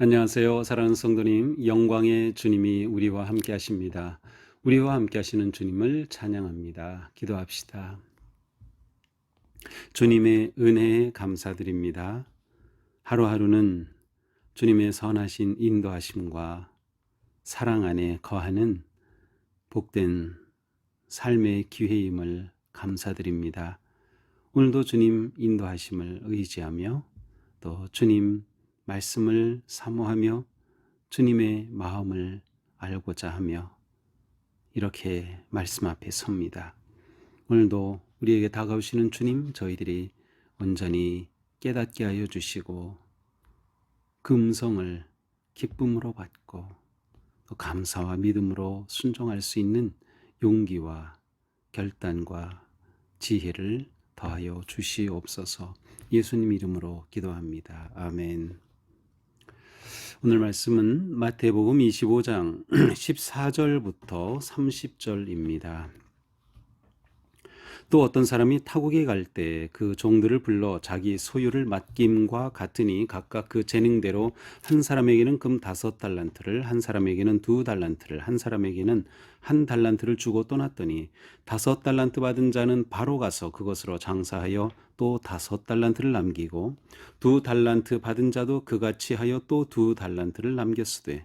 안녕하세요. 사랑하는 성도님, 영광의 주님이 우리와 함께 하십니다. 우리와 함께 하시는 주님을 찬양합니다. 기도합시다. 주님의 은혜에 감사드립니다. 하루하루는 주님의 선하신 인도하심과 사랑 안에 거하는 복된 삶의 기회임을 감사드립니다. 오늘도 주님 인도하심을 의지하며 또 주님 말씀을 사모하며 주님의 마음을 알고자 하며 이렇게 말씀 앞에 섭니다. 오늘도 우리에게 다가오시는 주님 저희들이 온전히 깨닫게 하여 주시고 그 음성을 기쁨으로 받고 또 감사와 믿음으로 순종할 수 있는 용기와 결단과 지혜를 더하여 주시옵소서 예수님 이름으로 기도합니다. 아멘. 오늘 말씀은 마태복음 25장 14절부터 30절입니다. 또 어떤 사람이 타국에 갈 때 그 종들을 불러 자기 소유를 맡김과 같으니 각각 그 재능대로 한 사람에게는 금 다섯 달란트를 한 사람에게는 두 달란트를 한 사람에게는 한 달란트를 주고 떠났더니 다섯 달란트 받은 자는 바로 가서 그것으로 장사하여 또 다섯 달란트를 남기고 두 달란트 받은 자도 그같이 하여 또 두 달란트를 남겼으되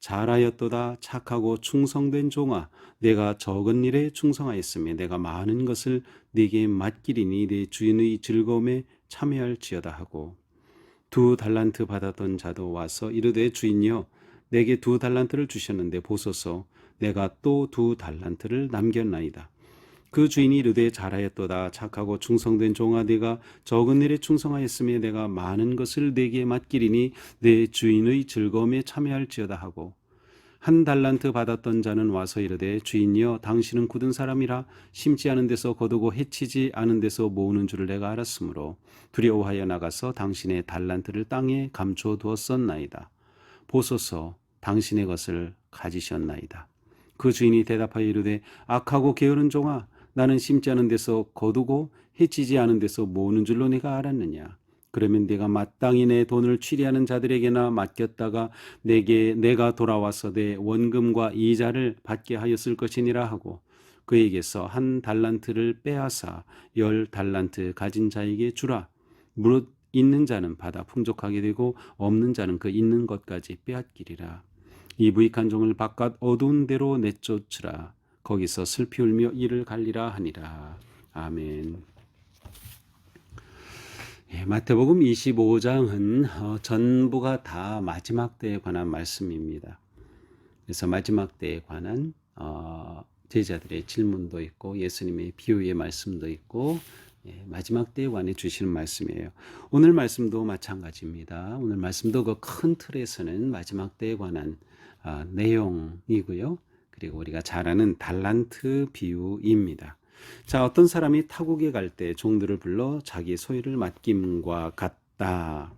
잘하였도다 착하고 충성된 종아 내가 적은 일에 충성하였으며 내가 많은 것을 네게 맡기리니 네 주인의 즐거움에 참여할지어다 하고. 두 달란트 받았던 자도 와서 이르되 주인이여 내게 두 달란트를 주셨는데 보소서. 내가 또 두 달란트를 남겼나이다 그 주인이 이르되 잘하였도다. 착하고 충성된 종아 네가 적은 일에 충성하였으며 내가 많은 것을 네게 맡기리니 내 주인의 즐거움에 참여할지어다 하고 한 달란트 받았던 자는 와서 이르되 주인이여 당신은 굳은 사람이라 심지 않은 데서 거두고 해치지 않은 데서 모으는 줄을 내가 알았으므로 두려워하여 나가서 당신의 달란트를 땅에 감춰 두었었나이다. 보소서 당신의 것을 가지셨나이다. 그 주인이 대답하여 이르되 악하고 게으른 종아 나는 심지 않은 데서 거두고 해치지 않은 데서 모으는 줄로 내가 알았느냐? 그러면 내가 마땅히 내 돈을 취리하는 자들에게나 맡겼다가 내게 내가 돌아와서 내 원금과 이자를 받게 하였을 것이니라 하고 그에게서 한 달란트를 빼앗아 열 달란트 가진 자에게 주라. 무릇 있는 자는 받아 풍족하게 되고 없는 자는 그 있는 것까지 빼앗기리라. 이 부익한 종을 바깥 어두운 데로 내쫓으라 거기서 슬피 울며 이를 갈리라 하니라. 아멘. 예, 마태복음 25장은 어, 전부가 다 마지막 때에 관한 말씀입니다. 그래서 마지막 때에 관한 어, 제자들의 질문도 있고 예수님의 비유의 말씀도 있고 예, 마지막 때에 관해 주시는 말씀이에요. 오늘 말씀도 마찬가지입니다. 오늘 말씀도 그 큰 틀에서는 마지막 때에 관한 아, 내용이고요. 그리고 우리가 잘 아는 달란트 비유입니다. 자, 어떤 사람이 타국에 갈 때 종들을 불러 자기 소유를 맡김과 같다.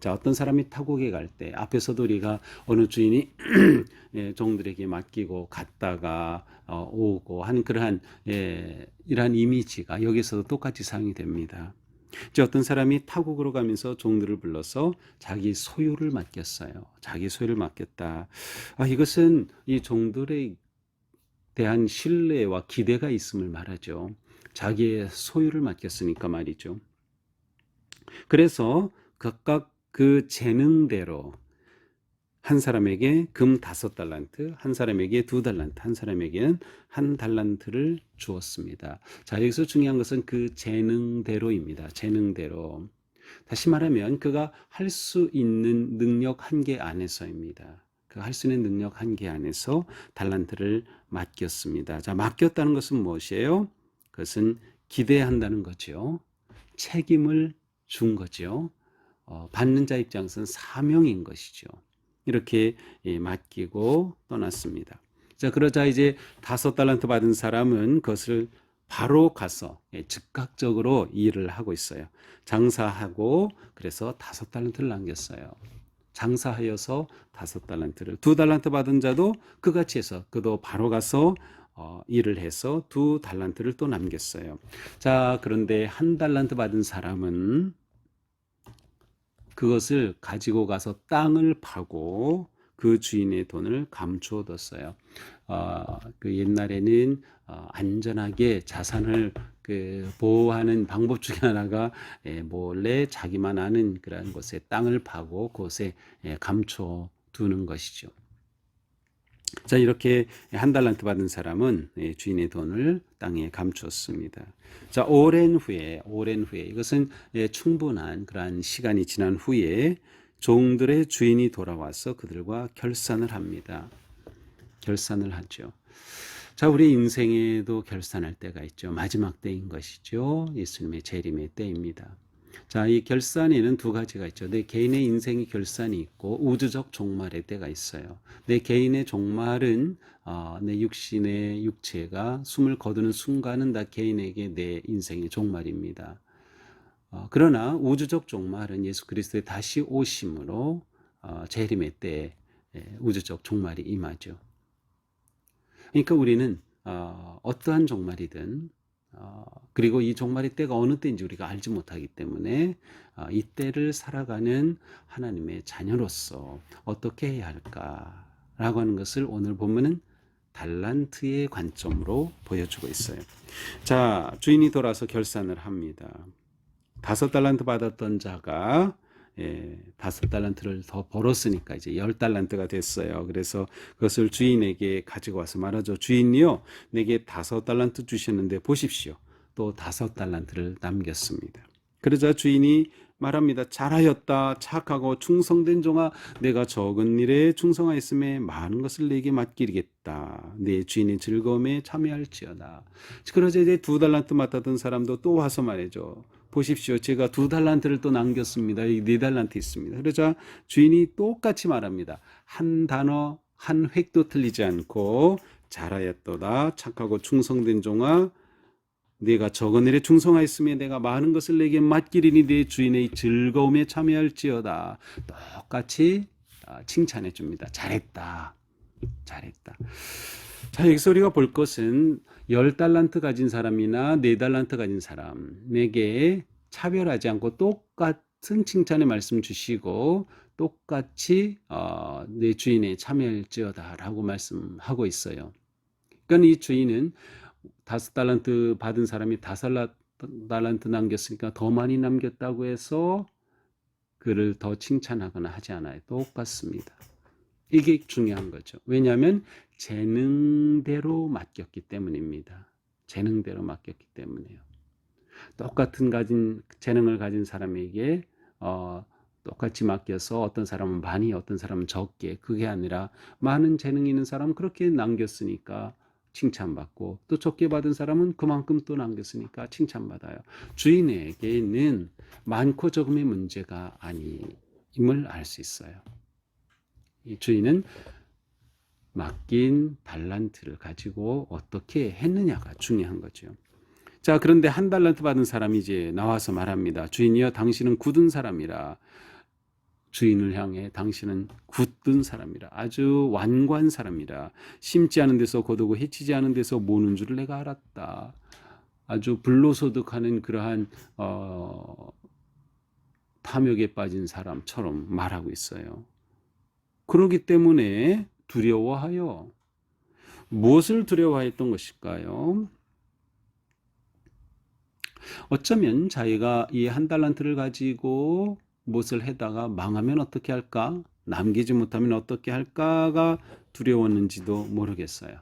자, 어떤 사람이 타국에 갈 때 앞에서도 우리가 어느 주인이 예, 종들에게 맡기고 갔다가 어, 오고 하는 그러한 예, 이러한 이미지가 여기서도 똑같이 사용이 됩니다. 이제 어떤 사람이 타국으로 가면서 종들을 불러서 자기 소유를 맡겼어요. 자기 소유를 맡겼다. 아, 이것은 이 종들에 대한 신뢰와 기대가 있음을 말하죠. 자기의 소유를 맡겼으니까 말이죠. 그래서 각각 그 재능대로 한 사람에게 금 다섯 달란트, 한 사람에게 두 달란트, 한 사람에게는 한 달란트를 주었습니다. 자, 여기서 중요한 것은 그 재능대로입니다. 재능대로. 다시 말하면 그가 할 수 있는 능력 한계 안에서입니다. 그 할 수 있는 능력 한계 안에서 달란트를 맡겼습니다. 자, 맡겼다는 것은 무엇이에요? 그것은 기대한다는 거죠. 책임을 준 거죠. 어, 받는 자 입장에서는 사명인 것이죠. 이렇게 예, 맡기고 떠났습니다. 자, 그러자 이제 다섯 달란트 받은 사람은 그것을 바로 가서 예, 즉각적으로 일을 하고 있어요. 장사하고 그래서 다섯 달란트를 남겼어요. 장사하여서 다섯 달란트를 두 달란트 받은 자도 그같이 해서 그도 바로 가서 어, 일을 해서 두 달란트를 또 남겼어요. 자, 그런데 한 달란트 받은 사람은 그것을 가지고 가서 땅을 파고 그 주인의 돈을 감추어 뒀어요. 어, 그 옛날에는 어, 안전하게 자산을 그 보호하는 방법 중에 하나가 예, 몰래 자기만 아는 그런 곳에 땅을 파고 그곳에 예, 감춰 두는 것이죠. 자, 이렇게 한 달란트 받은 사람은 예, 주인의 돈을 땅에 감추었습니다. 자, 오랜 후에, 오랜 후에, 이것은 예, 충분한 그러한 시간이 지난 후에 종들의 주인이 돌아와서 그들과 결산을 합니다. 결산을 하죠. 자, 우리 인생에도 결산할 때가 있죠. 마지막 때인 것이죠. 예수님의 재림의 때입니다. 자, 이 결산에는 두 가지가 있죠. 내 개인의 인생의 결산이 있고 우주적 종말의 때가 있어요. 내 개인의 종말은 어, 내 육신의 육체가 숨을 거두는 순간은 다 개인에게 내 인생의 종말입니다. 어, 그러나 우주적 종말은 예수 그리스도의 다시 오심으로 어, 재림의 때에 예, 우주적 종말이 임하죠. 그러니까 우리는 어, 어떠한 종말이든 어, 그리고 이 종말의 때가 어느 때인지 우리가 알지 못하기 때문에 어, 이 때를 살아가는 하나님의 자녀로서 어떻게 해야 할까라고 하는 것을 오늘 보면은 달란트의 관점으로 보여주고 있어요. 자, 주인이 돌아서 결산을 합니다. 다섯 달란트 받았던 자가 예, 다섯 달란트를 더 벌었으니까 이제 열 달란트가 됐어요. 그래서 그것을 주인에게 가지고 와서 말하죠. 주인이요, 내게 다섯 달란트 주셨는데 보십시오. 또 다섯 달란트를 남겼습니다. 그러자 주인이 말합니다. 잘하였다. 착하고 충성된 종아, 내가 적은 일에 충성하였음에 많은 것을 내게 맡기겠다. 내 주인의 즐거움에 참여할지어다. 그러자 이제 두 달란트 맡았던 사람도 또 와서 말해줘. 보십시오. 제가 두 달란트를 또 남겼습니다. 이네 달란트 있습니다. 그러자 주인이 똑같이 말합니다. 한 단어, 한 획도 틀리지 않고 잘하였도다. 착하고 충성된 종아, 내가 적은 일에 충성하였으며 내가 많은 것을 내게 맡기리니 내 주인의 즐거움에 참여할지어다. 똑같이 아, 칭찬해 줍니다. 잘했다. 잘했다. 자, 여기서 우리가 볼 것은 열 달란트 가진 사람이나 네 달란트 가진 사람에게 차별하지 않고 똑같은 칭찬의 말씀 주시고 똑같이 어, 내 주인의 참여할지어다라고 말씀하고 있어요. 그러니까 이 주인은 다섯 달란트 받은 사람이 다섯 달란트 남겼으니까 더 많이 남겼다고 해서 그를 더 칭찬하거나 하지 않아요. 똑같습니다. 이게 중요한 거죠. 왜냐하면 재능대로 맡겼기 때문입니다. 재능대로 맡겼기 때문에요. 똑같은 가진 재능을 가진 사람에게 어, 똑같이 맡겨서 어떤 사람은 많이 어떤 사람은 적게 그게 아니라 많은 재능 있는 사람은 그렇게 남겼으니까 칭찬받고 또 적게 받은 사람은 그만큼 또 남겼으니까 칭찬받아요. 주인에게는 많고 적음의 문제가 아님을 알 수 있어요. 이 주인은 맡긴 달란트를 가지고 어떻게 했느냐가 중요한 거죠. 자, 그런데 한 달란트 받은 사람이 이제 나와서 말합니다. 주인이여, 당신은 굳은 사람이라. 주인을 향해 당신은 굳든 사람이라. 아주 완고한 사람이라. 심지 않은 데서 거두고 해치지 않은 데서 모는 줄을 내가 알았다. 아주 불로소득하는 그러한 어, 탐욕에 빠진 사람처럼 말하고 있어요. 그러기 때문에 두려워하여 무엇을 두려워했던 것일까요? 어쩌면 자기가 이 한 달란트를 가지고 무엇을 해다가 망하면 어떻게 할까? 남기지 못하면 어떻게 할까가 두려웠는지도 모르겠어요.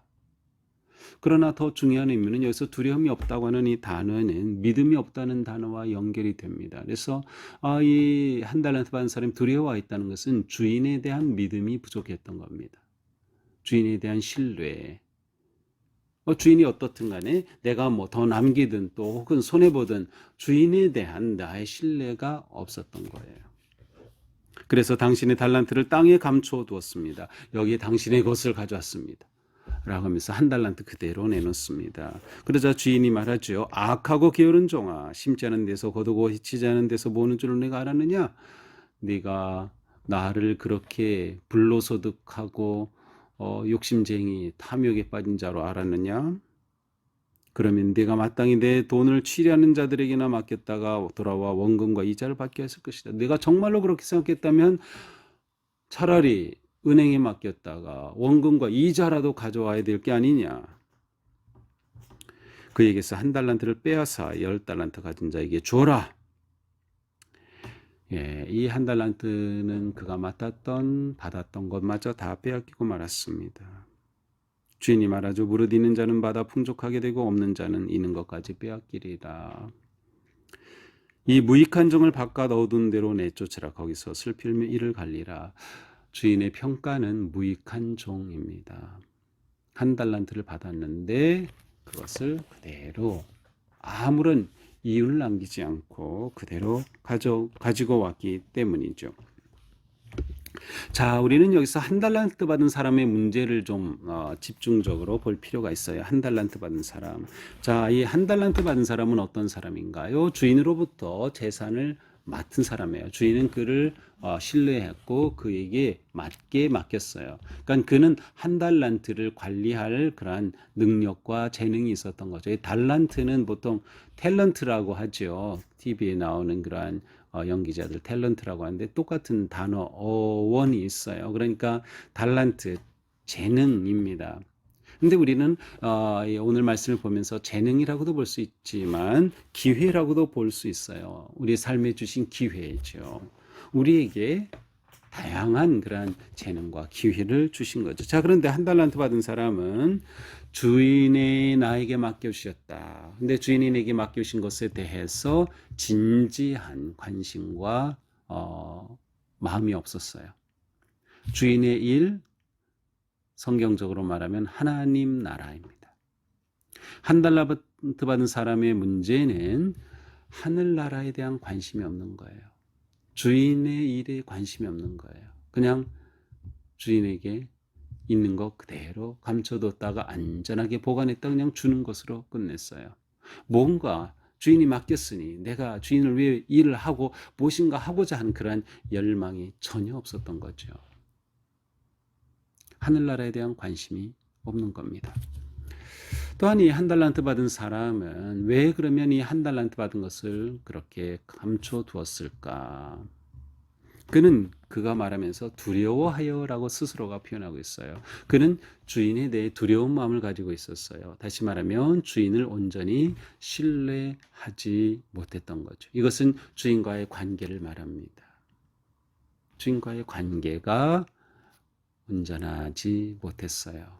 그러나 더 중요한 의미는 여기서 두려움이 없다고 하는 이 단어는 믿음이 없다는 단어와 연결이 됩니다. 그래서 아, 이 한 달란트 받은 사람이 두려워했다는 것은 주인에 대한 믿음이 부족했던 겁니다. 주인에 대한 신뢰. 어, 주인이 어떻든 간에 내가 뭐 더 남기든 또 혹은 손해보든 주인에 대한 나의 신뢰가 없었던 거예요. 그래서 당신의 달란트를 땅에 감추어 두었습니다. 여기에 당신의 것을 가져왔습니다. 라고 하면서 한 달란트 그대로 내놓습니다. 그러자 주인이 말하죠. 악하고 게으른 종아 심지 않은 데서 거두고 해치지 않은 데서 모는 줄을 내가 알았느냐? 네가 나를 그렇게 불로소득하고 어, 욕심쟁이 탐욕에 빠진 자로 알았느냐? 그러면 네가 마땅히 내 돈을 취리하는 자들에게나 맡겼다가 돌아와 원금과 이자를 받게 했을 것이다. 네가 정말로 그렇게 생각했다면 차라리 은행에 맡겼다가 원금과 이자라도 가져와야 될 게 아니냐. 그에게서 한 달란트를 빼앗아 열 달란트 가진 자에게 주어라. 예, 이 한 달란트는 그가 맡았던 받았던 것마저 다 빼앗기고 말았습니다. 주인이 말하죠. 무릇 있는 자는 받아 풍족하게 되고 없는 자는 있는 것까지 빼앗기리라. 이 무익한 종을 바깥 어두운 데로 내쫓으라. 거기서 슬필며 이를 갈리라. 주인의 평가는 무익한 종입니다. 한 달란트를 받았는데 그것을 그대로 아무런 이유를 남기지 않고 그대로 가져, 가지고 왔기 때문이죠. 자, 우리는 여기서 한 달란트 받은 사람의 문제를 좀 어, 집중적으로 볼 필요가 있어요. 한 달란트 받은 사람. 자, 이 한 달란트 받은 사람은 어떤 사람인가요? 주인으로부터 재산을 맡은 사람이에요. 주인은 그를 어, 신뢰했고 그에게 맞게 맡겼어요. 그러니까 그는 한 달란트를 관리할 그러한 능력과 재능이 있었던 거죠. 이 달란트는 보통 탤런트라고 하죠. TV에 나오는 그러한 어, 연기자들 탤런트라고 하는데 똑같은 단어 어원이 있어요. 그러니까 달란트 재능입니다. 근데 우리는 어, 이 오늘 말씀을 보면서 재능이라고도 볼 수 있지만 기회라고도 볼 수 있어요. 우리 삶에 주신 기회죠. 우리에게 다양한 그러한 재능과 기회를 주신 거죠. 자, 그런데 한 달란트 받은 사람은 주인이 나에게 맡겨주셨다. 근데 주인이 내게 맡겨주신 것에 대해서 진지한 관심과 어, 마음이 없었어요. 주인의 일, 성경적으로 말하면 하나님 나라입니다. 한 달란트 받은 사람의 문제는 하늘나라에 대한 관심이 없는 거예요. 주인의 일에 관심이 없는 거예요. 그냥 주인에게 있는 것 그대로 감춰뒀다가 안전하게 보관했다 그냥 주는 것으로 끝냈어요. 뭔가 주인이 맡겼으니 내가 주인을 위해 일을 하고 무엇인가 하고자 한 그러한 열망이 전혀 없었던 거죠. 하늘나라에 대한 관심이 없는 겁니다. 또한 이 한 달란트 받은 사람은 왜 그러면 이 한 달란트 받은 것을 그렇게 감춰 두었을까? 그는 그가 말하면서 두려워하여라고 스스로가 표현하고 있어요. 그는 주인에 대해 두려운 마음을 가지고 있었어요. 다시 말하면 주인을 온전히 신뢰하지 못했던 거죠. 이것은 주인과의 관계를 말합니다. 주인과의 관계가 온전하지 못했어요.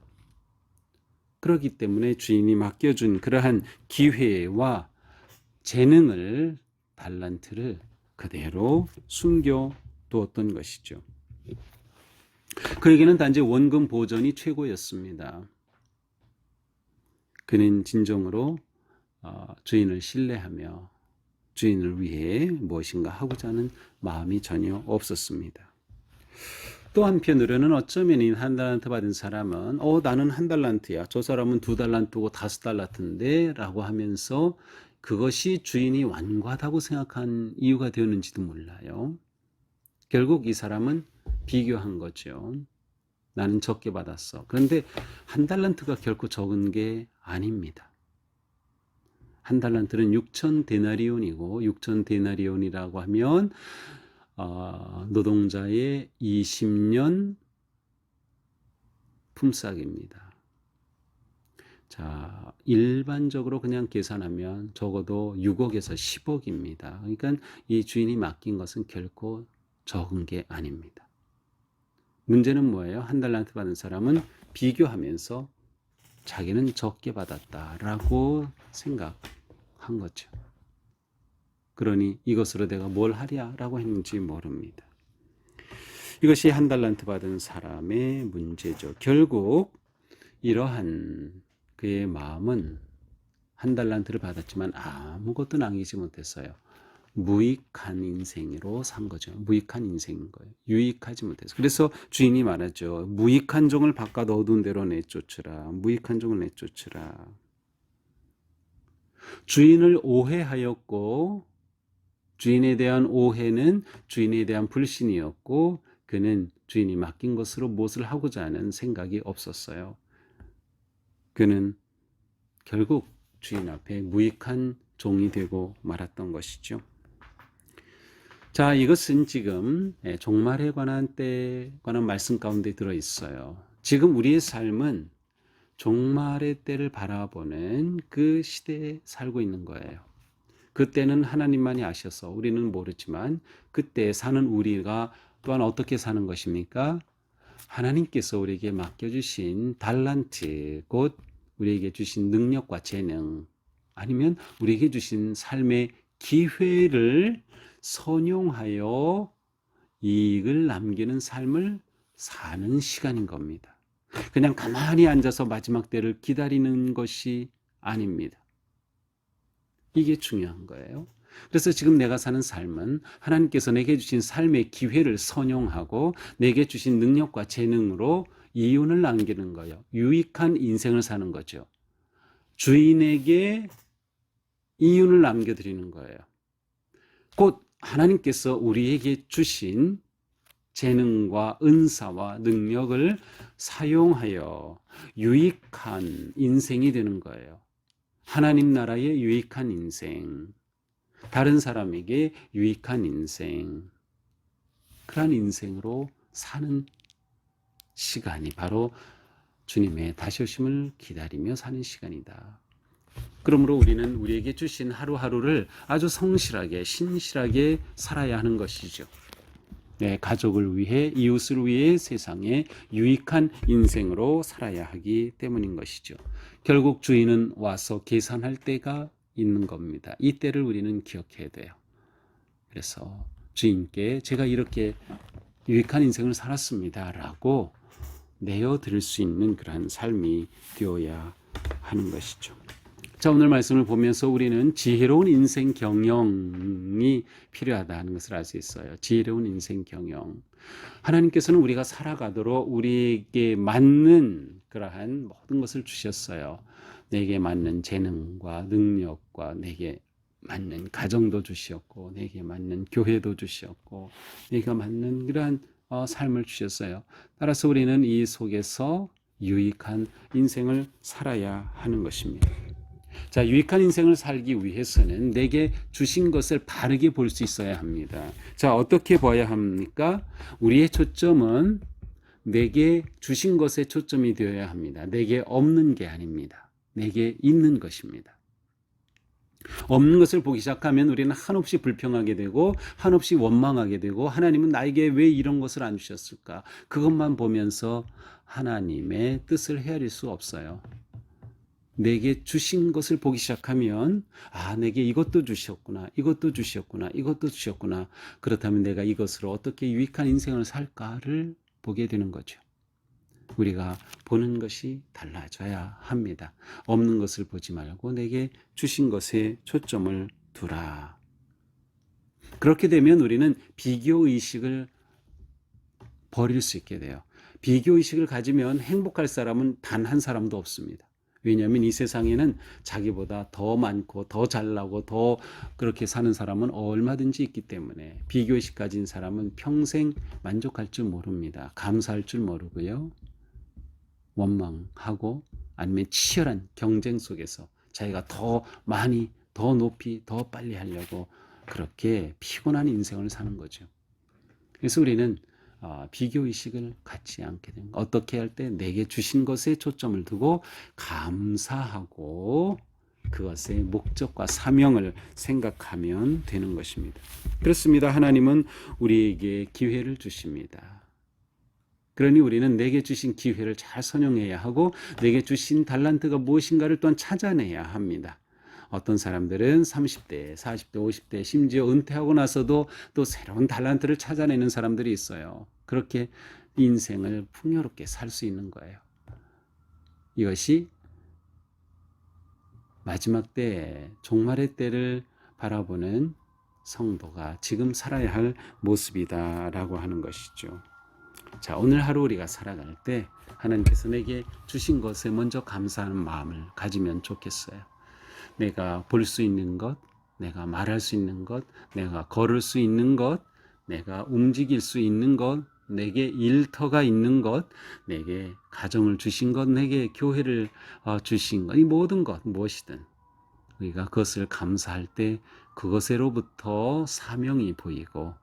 그렇기 때문에 주인이 맡겨준 그러한 기회와 재능을 달란트를 그대로 숨겨 두었던 것이죠. 그에게는 단지 원금 보전이 최고였습니다. 그는 진정으로 어, 주인을 신뢰하며 주인을 위해 무엇인가 하고자 하는 마음이 전혀 없었습니다. 또 한편으로는 어쩌면 이한 달란트 받은 사람은 어 나는 한 달란트야 저 사람은 두 달란트고 다섯 달란트인데라고 하면서 그것이 주인이 완고하다고 생각한 이유가 되었는지도 몰라요. 결국 이 사람은 비교한 거죠. 나는 적게 받았어. 그런데 한 달란트가 결코 적은 게 아닙니다. 한 달란트는 6천 데나리온이고 6천 데나리온이라고 하면 어, 노동자의 20년 품삯입니다. 자, 일반적으로 그냥 계산하면 적어도 6억에서 10억입니다. 그러니까 이 주인이 맡긴 것은 결코 적은 게 아닙니다. 문제는 뭐예요? 한 달란트 받은 사람은 비교하면서 자기는 적게 받았다라고 생각한 거죠. 그러니 이것으로 내가 뭘 하랴라고 했는지 모릅니다. 이것이 한 달란트 받은 사람의 문제죠. 결국 이러한 그의 마음은 한 달란트를 받았지만 아무것도 남기지 못했어요. 무익한 인생으로 산 거죠. 무익한 인생인 거예요. 유익하지 못해서. 그래서 주인이 말하죠. 무익한 종을 바깥 어두운 데로 내쫓으라. 무익한 종을 내쫓으라. 주인을 오해하였고 주인에 대한 오해는 주인에 대한 불신이었고 그는 주인이 맡긴 것으로 무엇을 하고자 하는 생각이 없었어요. 그는 결국 주인 앞에 무익한 종이 되고 말았던 것이죠. 자, 이것은 지금 예, 종말에 관한 때에 관한 말씀 가운데 들어 있어요. 지금 우리의 삶은 종말의 때를 바라보는 그 시대에 살고 있는 거예요. 그때는 하나님만이 아셔서 우리는 모르지만 그때 사는 우리가 또한 어떻게 사는 것입니까? 하나님께서 우리에게 맡겨주신 달란트, 곧 우리에게 주신 능력과 재능, 아니면 우리에게 주신 삶의 기회를 선용하여 이익을 남기는 삶을 사는 시간인 겁니다. 그냥 가만히 앉아서 마지막 때를 기다리는 것이 아닙니다. 이게 중요한 거예요. 그래서 지금 내가 사는 삶은 하나님께서 내게 주신 삶의 기회를 선용하고 내게 주신 능력과 재능으로 이윤을 남기는 거예요. 유익한 인생을 사는 거죠. 주인에게 이윤을 남겨드리는 거예요. 곧 하나님께서 우리에게 주신 재능과 은사와 능력을 사용하여 유익한 인생이 되는 거예요. 하나님 나라의 유익한 인생, 다른 사람에게 유익한 인생, 그러한 인생으로 사는 시간이 바로 주님의 다시 오심을 기다리며 사는 시간이다. 그러므로 우리는 우리에게 주신 하루하루를 아주 성실하게, 신실하게 살아야 하는 것이죠. 내 가족을 위해, 이웃을 위해 세상에 유익한 인생으로 살아야 하기 때문인 것이죠. 결국 주인은 와서 계산할 때가 있는 겁니다. 이 때를 우리는 기억해야 돼요. 그래서 주인께 제가 이렇게 유익한 인생을 살았습니다. 라고 내어 드릴 수 있는 그러한 삶이 되어야 하는 것이죠. 자, 오늘 말씀을 보면서 우리는 지혜로운 인생 경영이 필요하다는 것을 알 수 있어요. 지혜로운 인생 경영. 하나님께서는 우리가 살아가도록 우리에게 맞는 그러한 모든 것을 주셨어요. 내게 맞는 재능과 능력과 내게 맞는 가정도 주셨고, 내게 맞는 교회도 주셨고, 내가 맞는 그러한 어, 삶을 주셨어요. 따라서 우리는 이 속에서 유익한 인생을 살아야 하는 것입니다. 자, 유익한 인생을 살기 위해서는 내게 주신 것을 바르게 볼 수 있어야 합니다. 자, 어떻게 봐야 합니까? 우리의 초점은 내게 주신 것에 초점이 되어야 합니다. 내게 없는 게 아닙니다. 내게 있는 것입니다. 없는 것을 보기 시작하면 우리는 한없이 불평하게 되고 한없이 원망하게 되고 하나님은 나에게 왜 이런 것을 안 주셨을까? 그것만 보면서 하나님의 뜻을 헤아릴 수 없어요. 내게 주신 것을 보기 시작하면 아 내게 이것도 주셨구나 이것도 주셨구나 이것도 주셨구나 그렇다면 내가 이것으로 어떻게 유익한 인생을 살까를 보게 되는 거죠. 우리가 보는 것이 달라져야 합니다. 없는 것을 보지 말고 내게 주신 것에 초점을 두라. 그렇게 되면 우리는 비교 의식을 버릴 수 있게 돼요. 비교 의식을 가지면 행복할 사람은 단 한 사람도 없습니다. 왜냐하면 이 세상에는 자기보다 더 많고 더 잘나고 더 그렇게 사는 사람은 얼마든지 있기 때문에 비교의식 가진 사람은 평생 만족할 줄 모릅니다. 감사할 줄 모르고요. 원망하고 아니면 치열한 경쟁 속에서 자기가 더 많이 더 높이 더 빨리 하려고 그렇게 피곤한 인생을 사는 거죠. 그래서 우리는 어, 비교 의식을 갖지 않게 됩니다. 어떻게 할 때 내게 주신 것에 초점을 두고 감사하고 그것의 목적과 사명을 생각하면 되는 것입니다. 그렇습니다. 하나님은 우리에게 기회를 주십니다. 그러니 우리는 내게 주신 기회를 잘 선용해야 하고 내게 주신 달란트가 무엇인가를 또한 찾아내야 합니다. 어떤 사람들은 30대, 40대, 50대, 심지어 은퇴하고 나서도 또 새로운 달란트를 찾아내는 사람들이 있어요. 그렇게 인생을 풍요롭게 살 수 있는 거예요. 이것이 마지막 때, 종말의 때를 바라보는 성도가 지금 살아야 할 모습이다라고 하는 것이죠. 자, 오늘 하루 우리가 살아갈 때 하나님께서 내게 주신 것에 먼저 감사하는 마음을 가지면 좋겠어요. 내가 볼 수 있는 것, 내가 말할 수 있는 것, 내가 걸을 수 있는 것, 내가 움직일 수 있는 것, 내게 일터가 있는 것, 내게 가정을 주신 것, 내게 교회를 어, 주신 것, 이 모든 것 무엇이든 우리가 그것을 감사할 때 그것으로부터 사명이 보이고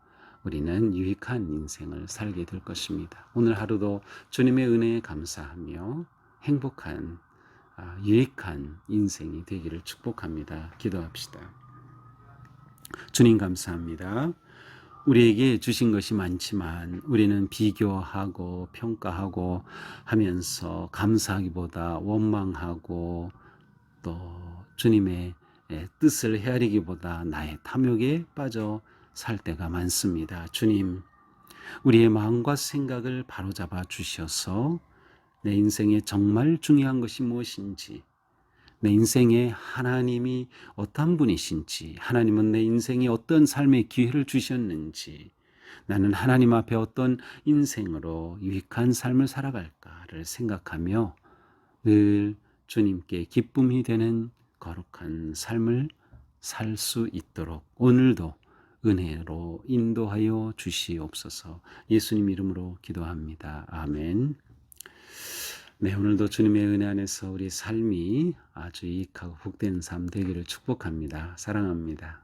우리는 유익한 인생을 살게 될 것입니다. 오늘 하루도 주님의 은혜에 감사하며 행복한 아, 유익한 인생이 되기를 축복합니다. 기도합시다. 주님 감사합니다. 우리에게 주신 것이 많지만 우리는 비교하고 평가하고 하면서 감사하기보다 원망하고 또 주님의 예, 뜻을 헤아리기보다 나의 탐욕에 빠져 살 때가 많습니다. 주님, 우리의 마음과 생각을 바로잡아 주셔서 내 인생에 정말 중요한 것이 무엇인지, 내 인생에 하나님이 어떤 분이신지, 하나님은 내 인생에 어떤 삶의 기회를 주셨는지, 나는 하나님 앞에 어떤 인생으로 유익한 삶을 살아갈까를 생각하며 늘 주님께 기쁨이 되는 거룩한 삶을 살 수 있도록 오늘도 은혜로 인도하여 주시옵소서 예수님 이름으로 기도합니다. 아멘. 네, 오늘도 주님의 은혜 안에서 우리 삶이 아주 유익하고 복된 삶 되기를 축복합니다. 사랑합니다.